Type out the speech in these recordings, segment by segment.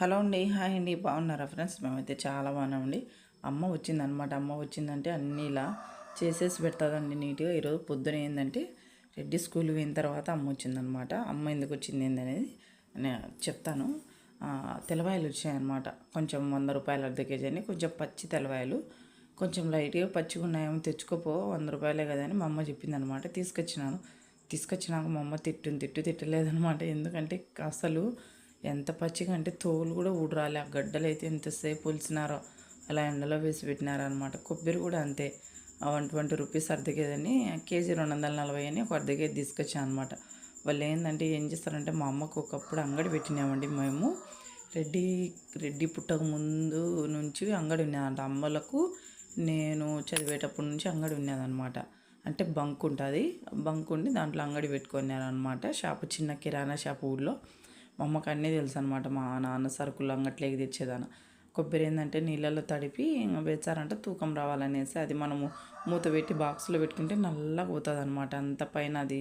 Hello అండి. Hi అండి. బాగున్నారా ఫ్రెండ్స్? మేమైతే చాలా బాగున్నామండి అమ్మ వచ్చిందనమాట. అమ్మ వచ్చిందంటే అన్నీ ఇలా చేసేసి పెడతాదండి నీట్గా. ఈరోజు పొద్దున ఏంటంటే రెడ్డి స్కూల్ పోయిన తర్వాత అమ్మ వచ్చిందనమాట. అమ్మ ఎందుకు వచ్చింది ఏంటనేది నేను చెప్తాను. తెలవాయలు వచ్చాయన్నమాట కొంచెం వంద రూపాయలు అర్ధ కేజీ అని. కొంచెం పచ్చి తెలవాయలు కొంచెం లైట్గా పచ్చిగా ఉన్నాయేమో తెచ్చుకోపో. వంద రూపాయలే కదా అని మా అమ్మ చెప్పిందనమాట. తీసుకొచ్చినాను. తీసుకొచ్చినాక మా అమ్మ తిట్టు తిట్టు తిట్టలేదనమాట. ఎందుకంటే అసలు ఎంత పచ్చిగా అంటే తోలు కూడా ఊడరాలి. ఆ గడ్డలు అయితే ఎంతసేపు పులిసినారో అలా ఎండలో వేసి పెట్టినారనమాట కొబ్బరి కూడా అంతే. వన్ ట్వంటీ రూపీస్ అర్ధ కేజీ కేజీ రెండు వందల నలభై అని ఒక అర్ధ కేజీ తీసుకొచ్చాను అనమాట వాళ్ళు ఏంటంటే ఏం చేస్తారంటే మా అమ్మకు ఒకప్పుడు అంగడి పెట్టినామండి మేము. రెడ్డి రెడ్డి పుట్టక ముందు నుంచి అంగడి ఉన్నదంట. అమ్మలకు నేను చదివేటప్పటి నుంచి అంగడి ఉన్నదనమాట అంటే బంక్ ఉంటుంది. బంక్ ఉండి దాంట్లో అంగడి పెట్టుకున్నారనమాట షాపు చిన్న కిరాణా షాపు ఊళ్ళో. మా అమ్మకి అన్నీ తెలుసు అనమాట మా నాన్న సరుకులు అంగట్లోకి తెచ్చేదాన కొబ్బరి ఏంటంటే నీళ్ళలో తడిపి ఇంకా వేచారంటే తూకం రావాలనేసి అది మనము మూత పెట్టి బాక్స్లో పెట్టుకుంటే నల్లగా పోతుంది అనమాట అంత పైన అది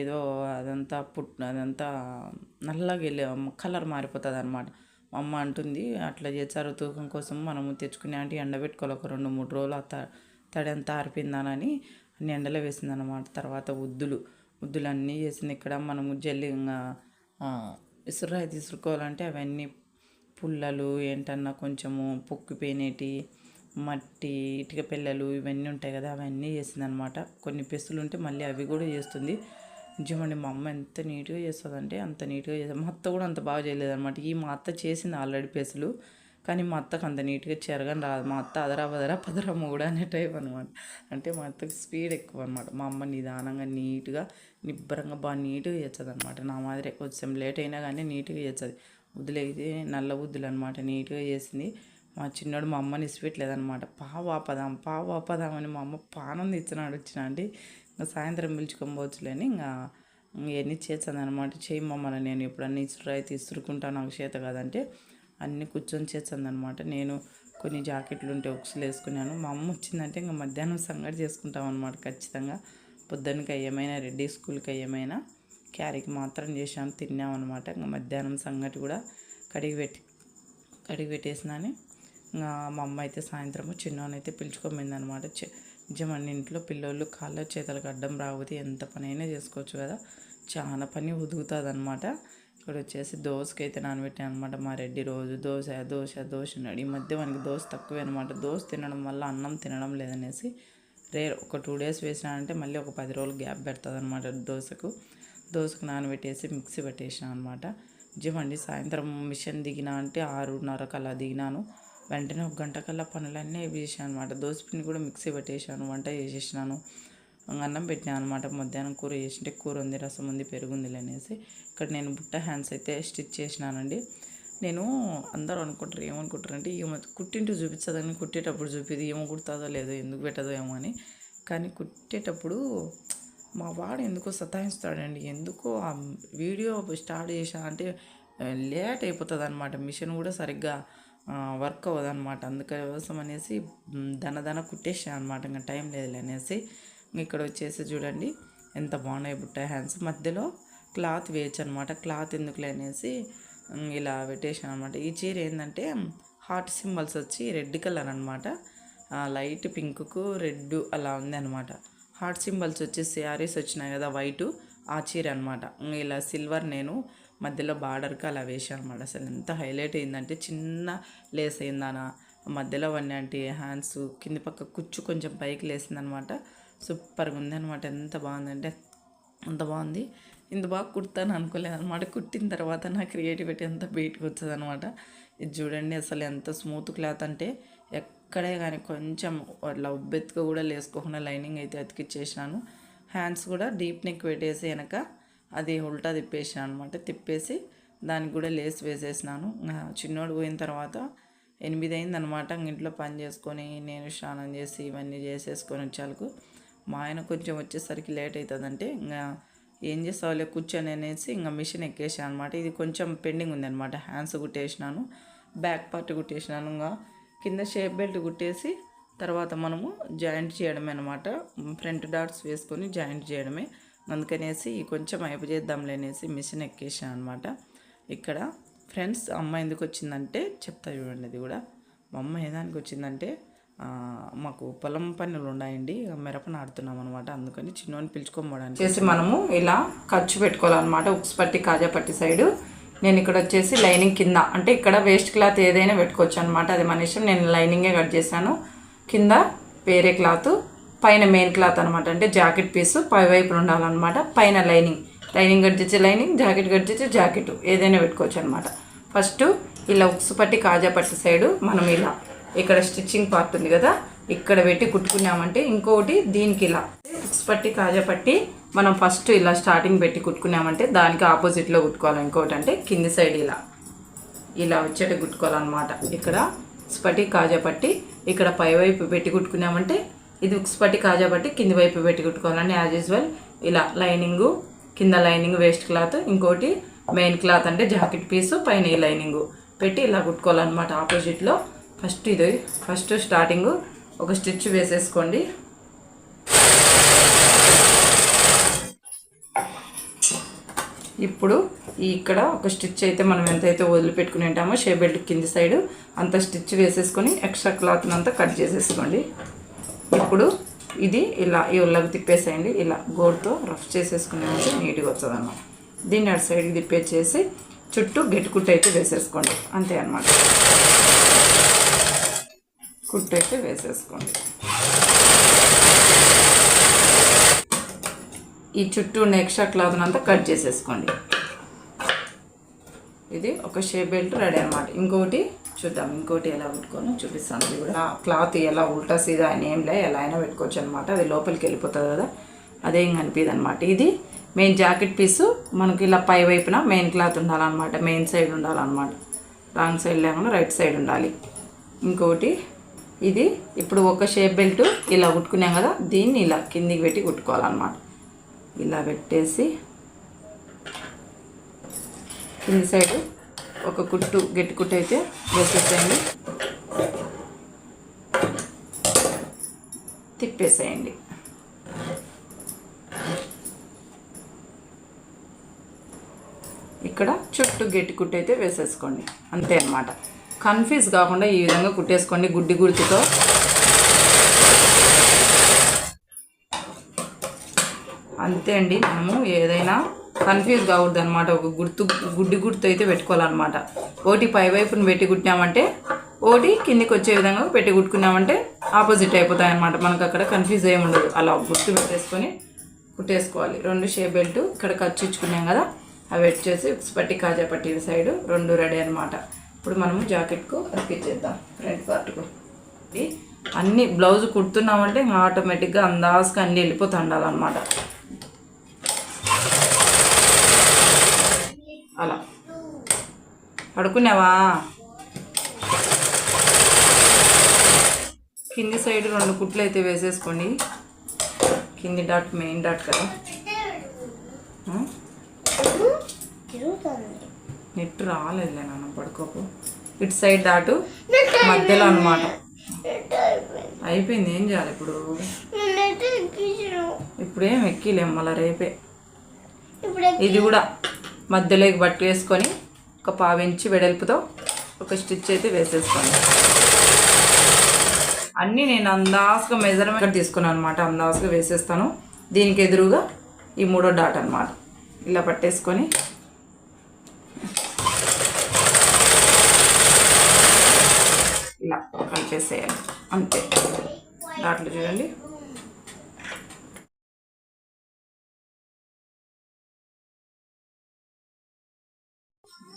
ఏదో అదంతా పుట్ అదంతా నల్లగా వెళ్ళి కలర్ మారిపోతుంది అనమాట మా అమ్మ అంటుంది అట్లా చేశారు తూకం కోసం మనము తెచ్చుకునే అంటే ఎండబెట్టుకోవాలి. ఒక రెండు మూడు రోజులు ఆ త తడి అంతా ఆరిపోయిందానని అన్ని ఎండలో వేసిందనమాట తర్వాత ఉద్దులు ఉద్దులు అన్నీ చేసింది ఇక్కడ మనము జల్లి ఇంకా ఇసురాయి తీసుకోవాలంటే అవన్నీ పుల్లలు ఏంటన్నా కొంచెము పొక్కిపోయినటి మట్టి ఇటుక పిల్లలు ఇవన్నీ ఉంటాయి కదా అవన్నీ చేసిందనమాట. కొన్ని పెసులు ఉంటే మళ్ళీ అవి కూడా చేస్తుంది. నిజమండి మా అమ్మ ఎంత నీట్గా చేస్తుందంటే అంత నీట్గా చేస్తుంది. మా అత్త కూడా అంత బాగా చేయలేదన్నమాట ఈ మా అత్త చేసింది ఆల్రెడీ పెసులు. కానీ మా అత్తకు అంత నీట్గా చెరగని రాదు. మా అత్త అదరా బదరా పదరా మూడు అనే టైప్ అనమాట అంటే మా అత్తకి స్పీడ్ ఎక్కువ అనమాట మా అమ్మ నిదానంగా నీట్గా నిబ్బరంగా బాగా నీట్గా చేస్తుంది అనమాట నా మాదిరి కొంచెం లేట్ అయినా కానీ నీట్గా చేస్తుంది. ఉద్దులు నల్ల వద్దులు అనమాట నీట్గా చేసింది. మా చిన్నోడు మా అమ్మని ఇసిపెట్టలేదనమాట పావాపదాం ఆపదాం అని మా అమ్మ పానం తెచ్చినాడు వచ్చిన అంటే ఇంకా సాయంత్రం పిలుచుకొని ఇంకా ఇవన్నీ చేస్తుంది అనమాట చేయి మమ్మల్ని నేను ఎప్పుడన్నా ఇసురాయి తీసుకుంటా నాకు చేత కదంటే అన్నీ కూర్చొని చేసిందనమాట నేను కొన్ని జాకెట్లు ఉంటే ఉక్సులు వేసుకున్నాను. మా అమ్మ వచ్చిందంటే ఇంకా మధ్యాహ్నం సంగటి చేసుకుంటాం అనమాట ఖచ్చితంగా. పొద్దున్నకి ఏమైనా రెడ్డి స్కూల్కి ఏమైనా క్యారీకి మాత్రం చేసాం తిన్నామన్నమాట. ఇంకా మధ్యాహ్నం సంగటి కూడా కడిగి పెట్టి కడిగి పెట్టేసినాని ఇంకా మా అమ్మ అయితే సాయంత్రము చిన్నోనైతే పిలుచుకోమైందనమాట నిజమండి ఇంట్లో పిల్లోళ్ళు కాళ్ళ చేతులకు అడ్డం రాకపోతే ఎంత పనైనా చేసుకోవచ్చు కదా. చాలా పని ఉదుగుతుంది అనమాట ఇక్కడ వచ్చేసి దోశకి అయితే నానబెట్టాను అనమాట మా రెడ్డి రోజు. దోశ దోశ దోశ ఉన్నాడు. ఈ మధ్య మనకి దోశ తక్కువే అనమాట దోశ తినడం వల్ల అన్నం తినడం లేదనేసి రేర్ ఒక టూ డేస్ వేసినానంటే మళ్ళీ ఒక పది రోజులు గ్యాప్ పెడుతుంది అనమాట దోశకు. దోశకు నానబెట్టేసి మిక్సీ పెట్టేసినాను అనమాట నిజమండి సాయంత్రం మిషన్ దిగినా అంటే ఆరున్నరకు అలా దిగినాను. వెంటనే ఒక గంట కల్లా పనులన్నీ వేసాను అనమాట దోశ పిండి కూడా మిక్సీ పెట్టేసాను వంట చేసేసినాను. అన్నం పెట్టినాను అనమాట మధ్యాహ్నం కూర చేసింటే కూర ఉంది రసం ఉంది పెరుగు ఉంది అనేసి ఇక్కడ నేను బుట్ట హ్యాండ్స్ అయితే స్టిచ్ చేసినానండి. నేను అందరూ అనుకుంటారు ఏమనుకుంటారు అంటే ఏమో కుట్టింటూ చూపించదని కుట్టేటప్పుడు చూపిది ఏమో కుడుతుందో లేదో ఎందుకు పెట్టదో ఏమో అని. కానీ కుట్టేటప్పుడు మా వాడు ఎందుకో సతాయిస్తాడండి. ఎందుకో ఆ వీడియో స్టార్ట్ చేసా అంటే లేట్ అయిపోతుంది అనమాట మిషన్ కూడా సరిగ్గా వర్క్ అవ్వదు అనమాట అందుకోసం అనేసి దన దన కుట్టేసాను అనమాట ఇంకా టైం లేదులే అనేసి. ఇక్కడ వచ్చేసి చూడండి ఎంత బాగున్నాయి బుట్ట హ్యాండ్స్. మధ్యలో క్లాత్ వేయచ్చు అనమాట క్లాత్ ఎందుకులే అనేసి ఇలా పెట్టేసాను అనమాట ఈ చీర ఏంటంటే హార్ట్ సింబల్స్ వచ్చి రెడ్ కలర్ అనమాట లైట్ పింక్కు రెడ్ అలా ఉంది అనమాట హార్ట్ సింబల్స్ వచ్చి శారీస్ వచ్చినాయి కదా వైట్ ఆ చీర అనమాట. ఇలా సిల్వర్ నేను మధ్యలో బార్డర్కి అలా వేసాను అనమాట అసలు ఎంత హైలైట్ అయిందంటే చిన్న లేస్ అయిందానా. మధ్యలో అన్ని అంటే హ్యాండ్స్ కింది పక్క కుచ్చు కొంచెం పైకి లేసిందనమాట. సూపర్గా ఉంది అనమాట ఎంత బాగుందంటే అంత బాగుంది. ఇంత బాగా కుడతాను అనుకోలేదు అనమాట కుట్టిన తర్వాత నా క్రియేటివిటీ అంతా బయటకు వచ్చేది అనమాట ఇది చూడండి అసలు ఎంత స్మూత్ క్లాత్ అంటే ఎక్కడే కానీ కొంచెం అట్లా ఉబ్బెత్తుగా కూడా లేసుకోకుండా లైనింగ్ అయితే అతికిచ్చేసినాను. హ్యాండ్స్ కూడా డీప్ నెక్ పెట్టేసి వెనక అది ఉల్టా తిప్పేసాను అనమాట తిప్పేసి దానికి కూడా లేస్ వేసేసినాను. చిన్నోడు పోయిన తర్వాత ఎనిమిది అయిందనమాట ఇంట్లో పని చేసుకొని నేను స్నానం చేసి ఇవన్నీ చేసేసుకొని వచ్చాలకు మా ఆయన కొంచెం వచ్చేసరికి లేట్ అవుతుందంటే ఇంకా ఏం చేస్తావులే కూర్చొని అనేసి ఇంకా మిషన్ ఎక్కేసాను అనమాట ఇది కొంచెం పెండింగ్ ఉందన్నమాట. హ్యాండ్స్ కుట్టేసినాను బ్యాక్ పార్ట్ కుట్టేసినాను ఇంకా కింద షేప్ బెల్ట్ కుట్టేసి తర్వాత మనము జాయింట్ చేయడమే అనమాట ఫ్రంట్ డాట్స్ వేసుకొని జాయింట్ చేయడమే. అందుకనేసి కొంచెం అయిపు చేద్దాంలే అనేసి మిషన్ ఎక్కేసాను అనమాట ఇక్కడ ఫ్రెండ్స్ అమ్మ ఎందుకు వచ్చిందంటే చెప్తా చూడండి అది కూడా. మా అమ్మ ఏ వచ్చిందంటే మాకు పొలం పనులు ఉన్నాయండి. మిరప నాడుతున్నాం అనమాట అందుకని చిన్నోని పిలుచుకోమడానికి చేసి మనము ఇలా ఖర్చు పెట్టుకోవాలన్నమాట. ఉప్స్ పట్టి కాజా పట్టి సైడు. నేను ఇక్కడ వచ్చేసి లైనింగ్ కింద అంటే ఇక్కడ వేస్ట్ క్లాత్ ఏదైనా పెట్టుకోవచ్చు అనమాట అది మన ఇష్టం. నేను లైనింగే కట్ చేశాను. కింద వేరే క్లాత్ పైన మెయిన్ క్లాత్ అనమాట అంటే జాకెట్ పీస్ పై వైపున ఉండాలన్నమాట. పైన లైనింగ్. లైనింగ్ కట్ చేసే లైనింగ్ జాకెట్ కట్ చేసే జాకెట్ ఏదైనా పెట్టుకోవచ్చు అనమాట ఫస్ట్ ఇలా ఉక్సు పట్టి కాజా పట్టి సైడు మనం ఇలా ఇక్కడ స్టిచ్చింగ్ పార్ట్ ఉంది కదా ఇక్కడ పెట్టి కుట్టుకున్నామంటే ఇంకోటి దీనికి ఇలా. ఉక్స్ పట్టి కాజా పట్టి మనం ఫస్ట్ ఇలా స్టార్టింగ్ పెట్టి కుట్టుకున్నామంటే దానికి ఆపోజిట్లో కుట్టుకోవాలి. ఇంకోటి అంటే కింది సైడ్ ఇలా. ఇలా వచ్చేట కుట్టుకోవాలన్నమాట. ఇక్కడ ఉక్స్పటి కాజా పట్టి ఇక్కడ పై వైపు పెట్టి కుట్టుకున్నామంటే ఇది ఉక్స్పటి కాజా పట్టి కింది వైపు పెట్టి కుట్టుకోవాలని యాజ్ యూజువల్. ఇలా లైనింగు కింద లైనింగ్ వేస్ట్ క్లాత్ ఇంకోటి మెయిన్ క్లాత్ అంటే జాకెట్ పీసు పైన ఈ లైనింగ్. పెట్టి ఇలా కుట్టుకోవాలన్నమాట ఆపోజిట్లో. ఫస్ట్ ఇది ఫస్ట్ స్టార్టింగ్ ఒక స్టిచ్ వేసేసుకోండి. ఇప్పుడు ఈ ఇక్కడ ఒక స్టిచ్ అయితే మనం ఎంతైతే వదిలిపెట్టుకుని ఉంటామో షే బెల్ట్ కింది సైడ్ అంత స్టిచ్ వేసేసుకొని ఎక్స్ట్రా క్లాత్ని అంతా కట్ చేసేసుకోండి. ఇప్పుడు ఇది ఇలా ఈ ఉల్లకి తిప్పేసేయండి. ఇలా గోడ్తో రఫ్ చేసేసుకునేది నీట్గా వస్తుంది అన్నమాట దీన్ని అటు సైడ్కి తిప్పేసేసి చుట్టూ గట్టి అయితే వేసేసుకోండి. అంతే అన్నమాట. కుట్టు అయితే వేసేసుకోండి. ఈ చుట్టూ ఉన్న ఎక్స్ట్రా కట్ చేసేసుకోండి. ఇది ఒక షేప్ బెల్ట్ రెడీ అనమాట ఇంకోటి చూద్దాం. ఇంకోటి ఎలా పెట్టుకోను చూపిస్తాను. ఇది కూడా క్లాత్ ఎలా ఉల్టా సీదా అని ఏం లే ఎలా అయినా పెట్టుకోవచ్చు అనమాట అది లోపలికి వెళ్ళిపోతుంది కదా అదేం కనిపించదు అనమాట ఇది మెయిన్ జాకెట్ పీసు. మనకి ఇలా పై వైపున మెయిన్ క్లాత్ ఉండాలన్నమాట. మెయిన్ సైడ్ ఉండాలన్నమాట. రాంగ్ సైడ్ లేకుండా రైట్ సైడ్ ఉండాలి. ఇంకోటి ఇది ఇప్పుడు ఒక షేప్ బెల్ట్ ఇలా కుట్టుకున్నాం కదా దీన్ని ఇలా కిందికి పెట్టి కుట్టుకోవాలన్నమాట. ఇలా పెట్టేసి కింది సైడ్ ఒక కుట్టు గట్టి కుట్టు అయితే వేసేసేయండి. తిప్పేసేయండి. ఇక్కడ చుట్టూ గట్టి కుట్టు అయితే వేసేసుకోండి. అంతే అన్నమాట. కన్ఫ్యూజ్ కాకుండా ఈ విధంగా కుట్టేసుకోండి గుడ్డి గుర్తుతో. అంతే అండి మనము ఏదైనా కన్ఫ్యూజ్ కావద్దు అనమాట ఒక గుర్తు గుడ్డి గుర్తు అయితే పెట్టుకోవాలన్నమాట. ఓటి పై వైపున పెట్టి కుట్టినామంటే ఓటి కిందికి వచ్చే విధంగా పెట్టి కుట్టుకున్నామంటే ఆపోజిట్ అయిపోతాయి అనమాట మనకు అక్కడ కన్ఫ్యూజ్ అయ్యి ఉండదు. అలా గుర్తు పెట్టేసుకొని కుట్టేసుకోవాలి. రెండు షే బెల్ట్ ఇక్కడ ఖర్చు ఇచ్చుకున్నాం కదా అవి వచ్చేసి పట్టి కాజా పట్టి సైడ్ రెండు రెడీ అనమాట ఇప్పుడు మనము జాకెట్కు అతికిచ్చేద్దాం ఫ్రంట్ పార్ట్కు ఇది అన్ని బ్లౌజ్ కుడుతున్నామంటే ఆటోమేటిక్గా అందాజుగా అన్నీ వెళ్ళిపోతూ ఉండాలన్నమాట అలా. పడుకున్నావా? కింది సైడ్ రెండు కుట్లు అయితే వేసేసుకోండి. కింది డాట్ మెయిన్ డాట్ కదా? నెట్ రాలేదులే నాన్న పడుకోకు. ఇటు సైడ్ దాటు మధ్యలో అనమాట అయిపోయింది ఏం చేయాలి ఇప్పుడు? ఇప్పుడు ఏం ఎక్కిలేం మళ్ళీ రేపే. ఇది కూడా మధ్యలోకి బట్టు వేసుకొని ఒక పావించి వెడల్పుతో ఒక స్టిచ్ అయితే వేసేసుకోండి. అన్నీ నేను అందాసుగా మెజర్మెంట్ తీసుకున్నాను అనమాట అందాసుగా వేసేస్తాను. దీనికి ఎదురుగా ఈ మూడో డాట్ అనమాట ఇలా పట్టేసుకొని ఇలా కలిపేసేయాలి అంతే. డాట్లు చూడండి.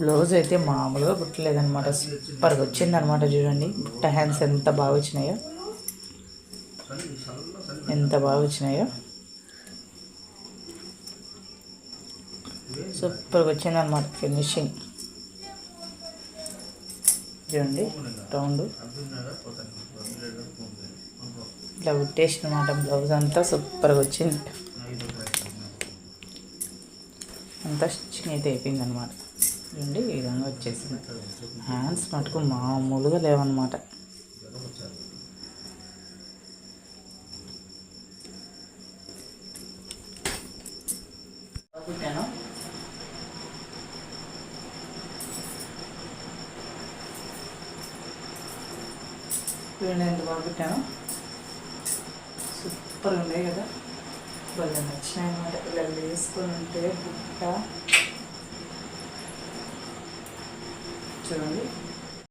బ్లౌజ్ అయితే మామూలుగా కుట్టలేదన్నమాట. సూపర్గా వచ్చిందనమాట చూడండి. బుట్ట హ్యాండ్స్ ఎంత బాగా వచ్చినాయో. ఎంత బాగా వచ్చినాయో. సూపర్గా వచ్చిందనమాట ఫినిషింగ్. చూడండి రౌండ్. ఇట్లా కుట్టేసిన అనమాట బ్లౌజ్ అంతా సూపర్గా వచ్చింది. అంతా స్టిచ్చింగ్ అయితే అయిపోయింది అనమాట చూడండి ఈ విధంగా వచ్చేసింది. హ్యాండ్స్ మటుకు మామూలుగా లేవన్నమాట కుట్టాను చూడండి ఎంత బాగా పెట్టాను. సూపర్ ఉన్నాయి కదా. వాళ్ళు నచ్చినాయి అన్నమాట. ఇలా వేసుకొని ఉంటే బుట్ట. చూడండి.